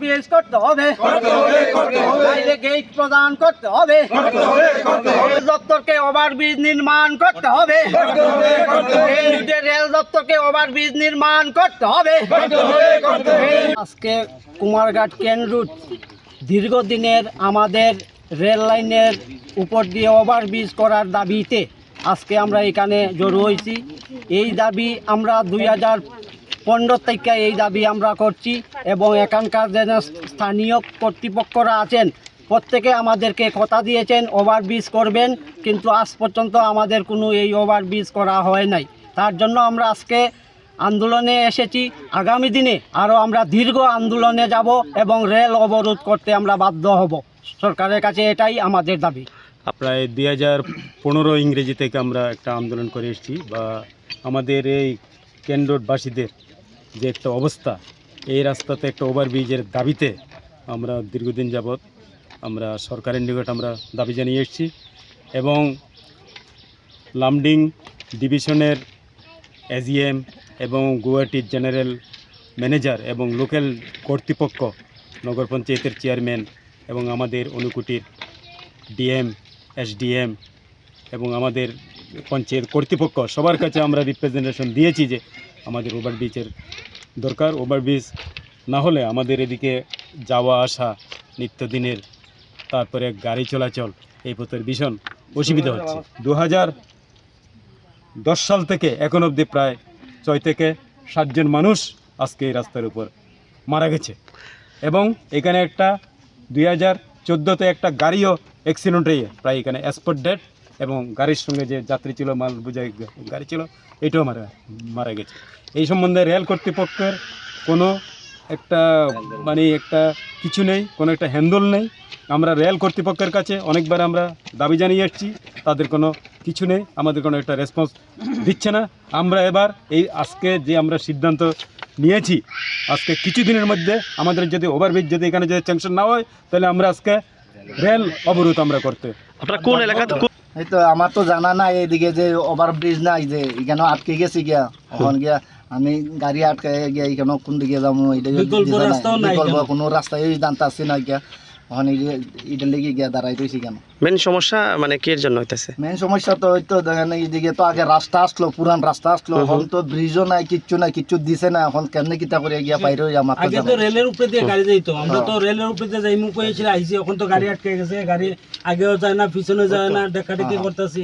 Bridge করতে হবে। Gate প্রদান করতে হবে। দপ্তরকে ওভার ব্রিজ নির্মাণ করতে হবে। রেল দপ্তরকে ওভার ব্রিজ নির্মাণ করতে হবে। আজকে কুমারঘাট কেন রুট দীর্ঘদিনের আমাদের রেল লাইনের উপর দিয়ে ওভারব্রিজ করার দাবিতে আজকে আমরা এখানে জড়ো হয়েছি। এই দাবি আমরা দুই হাজার পনেরো থেকে এই দাবি আমরা করছি এবং এখানকার যে স্থানীয় কর্তৃপক্ষরা আছেন, প্রত্যেকে আমাদেরকে কথা দিয়েছেন ওভারব্রিজ করবেন, কিন্তু আজ পর্যন্ত আমাদের কোনো এই ওভারব্রিজ করা হয় নাই। তার জন্য আমরা আজকে আন্দোলনে এসেছি। আগামী দিনে আরও আমরা দীর্ঘ আন্দোলনে যাব এবং রেল অবরোধ করতে আমরা বাধ্য হব। সরকারের কাছে এটাই আমাদের দাবি। প্রায় দুই হাজার পনেরো ইংরেজি থেকে আমরা একটা আন্দোলন করে এসেছি বা আমাদের এই কেন রোডবাসীদের যে একটা অবস্থা, এই রাস্তাতে একটা ওভারব্রিজের দাবিতে আমরা দীর্ঘদিন যাবৎ আমরা সরকারের নিকট আমরা দাবি জানিয়ে এসেছি এবং লামডিং ডিভিশনের এজিএম এবং গুয়াহাটির জেনারেল ম্যানেজার এবং লোকাল কর্তৃপক্ষ, নগর পঞ্চায়েতের চেয়ারম্যান এবং আমাদের অনুকুটির ডিএম, এসডিএম এবং আমাদের পঞ্চায়েত কর্তৃপক্ষ সবার কাছে আমরা রিপ্রেজেন্টেশন দিয়েছি যে আমাদের ওভারব্রিজের দরকার। ওভারব্রিজ না হলে আমাদের এদিকে যাওয়া আসা, নিত্যদিনের তারপরে গাড়ি চলাচল, এই পথের ভীষণ অসুবিধা হচ্ছে। দু দশ সাল থেকে এখন অবধি প্রায় ছয় থেকে সাতজন মানুষ আজকে এই রাস্তার উপর মারা গেছে। এবং এখানে একটা দুই হাজার চোদ্দোতে একটা গাড়িও অ্যাক্সিডেন্ট হয়ে, প্রায় এখানে এক্সপোর্ট ডেট এবং গাড়ির সঙ্গে যে যাত্রী ছিল, মাল বোঝাই গাড়ি ছিল এটাও মারা মারা গেছে। এই সম্বন্ধে রেল কর্তৃপক্ষের কোনো একটা মানে একটা কিছু নেই, কোনো একটা হ্যান্ডল নেই। আমরা রেল কর্তৃপক্ষের কাছে অনেকবার আমরা দাবি জানিয়ে এসেছি, তাদের কোনো কিছু নেই, আমাদের কোনো একটা রেসপন্স দিচ্ছে না। আমরা এবার এই আজকে যে আমরা সিদ্ধান্ত নিয়েছি, আজকে কিছু দিনের মধ্যে আমাদের যদি ওভারব্রিজ যদি এখানে যদি স্যাংশন না হয়, তাহলে আমরা আজকে রেল অবরোধ আমরা করতে আপনারা কোন এলাকাতে এই তো আমার তো জানা নাই এইদিকে যে ওভার ব্রিজ নাই যে এখানে আটকে গেছি গিয়া ওখান গিয়া আমি গাড়ি আটকে গিয়া এখানে কোন দিকে যাব এটা বিকল্প। কোনো রাস্তায় জানতে আসছি না গিয়া ওখানে এটা লেগে গিয়ে দাঁড়াই রয়েছি কেন? মেন সমস্যা মানে কির জন্য হইতেছে? মেন সমস্যা তো ওই তো দেখেন এইদিকে তো আগে রাস্তা আসলো পুরান রাস্তা আসলো এখন তো ব্রিজও নাই কিচ্ছু নাই কিচ্ছু দিছে না এখন কেমনে কিতা করে গিয়া বাইরে আমার তো আগে তো রেলের উপরে দিয়ে গাড়ি যাইতো আমরা তো রেলের উপরে দিয়ে যাইমু কইছিল আইছি এখন তো গাড়ি আটকে গেছে গাড়ি আগেও যায় না পিছনে যায় না দেখাদেখি করতেছি।